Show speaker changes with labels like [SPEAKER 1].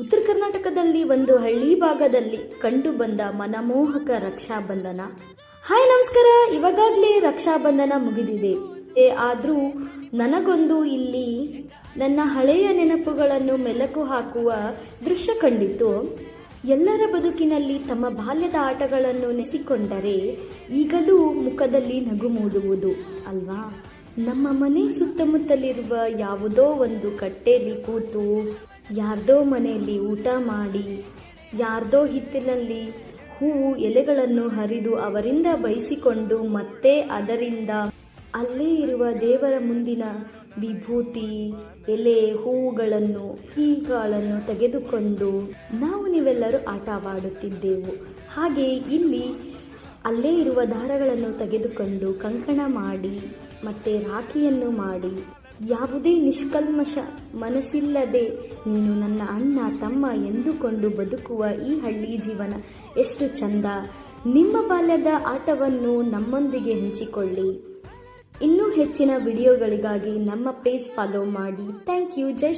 [SPEAKER 1] ಉತ್ತರ ಕರ್ನಾಟಕದಲ್ಲಿ ಒಂದು ಹಳ್ಳಿ ಭಾಗದಲ್ಲಿ ಕಂಡುಬಂದ ಮನಮೋಹಕ ರಕ್ಷಾಬಂಧನ. ಹಾಯ್, ನಮಸ್ಕಾರ. ಇವಾಗಲೇ ರಕ್ಷಾಬಂಧನ ಮುಗಿದಿದೆ. ಏ, ಆದರೂ ನನಗೊಂದು ಇಲ್ಲಿ ನನ್ನ ಹಳೆಯ ನೆನಪುಗಳನ್ನು ಮೆಲುಕು ಹಾಕುವ ದೃಶ್ಯ ಕಂಡಿತು ಎಲ್ಲರ ಬದುಕಿನಲ್ಲಿ ತಮ್ಮ ಬಾಲ್ಯದ ಆಟಗಳನ್ನು ನೆಸಿಕೊಂಡರೆ ಈಗಲೂ ಮುಖದಲ್ಲಿ ನಗು ಮೂಡುವುದು, ಅಲ್ವಾ? ನಮ್ಮ ಮನೆ ಸುತ್ತಮುತ್ತಲಿರುವ ಯಾವುದೋ ಒಂದು ಕಟ್ಟೆಯಲ್ಲಿ ಕೂತು ಯಾರ್ದೋ ಮನೆಯಲ್ಲಿ ಊಟ ಮಾಡಿ, ಯಾರ್ದೋ ಹಿತ್ತಲಲ್ಲಿ ಹೂವು ಎಲೆಗಳನ್ನು ಹರಿದು ಅವರಿಂದ ಬಯಸಿಕೊಂಡು ಮತ್ತೆ ಅದರಿಂದ ಅಲ್ಲೇ ಇರುವ ದೇವರ ಮುಂದಿನ ವಿಭೂತಿ, ಎಲೆ, ಹೂವುಗಳನ್ನು, ಹೀಗಳನ್ನು ತೆಗೆದುಕೊಂಡು ನಾವು ನೀವೆಲ್ಲರೂ ಆಟವಾಡುತ್ತಿದ್ದೆವು. ಹಾಗೆ ಇಲ್ಲಿ ಅಲ್ಲೇ ಇರುವ ದಾರಗಳನ್ನು ತೆಗೆದುಕೊಂಡು ಕಂಕಣ ಮಾಡಿ ಮತ್ತೆ ರಾಖಿಯನ್ನು ಮಾಡಿ, ಯಾವುದೇ ನಿಷ್ಕಲ್ಮಶ ಮನಸ್ಸಿಲ್ಲದೆ ನೀನು ನನ್ನ ಅಣ್ಣ, ತಮ್ಮ ಎಂದುಕೊಂಡು ಬದುಕುವ ಈ ಹಳ್ಳಿ ಜೀವನ ಎಷ್ಟು ಚಂದ. ನಿಮ್ಮ ಬಾಲ್ಯದ ಆಟವನ್ನು ನಮ್ಮೊಂದಿಗೆ ಹಂಚಿಕೊಳ್ಳಿ. ಇನ್ನೂ ಹೆಚ್ಚಿನ ವಿಡಿಯೋಗಳಿಗಾಗಿ ನಮ್ಮ ಪೇಜ್ ಫಾಲೋ ಮಾಡಿ. Thank you. ಜೈ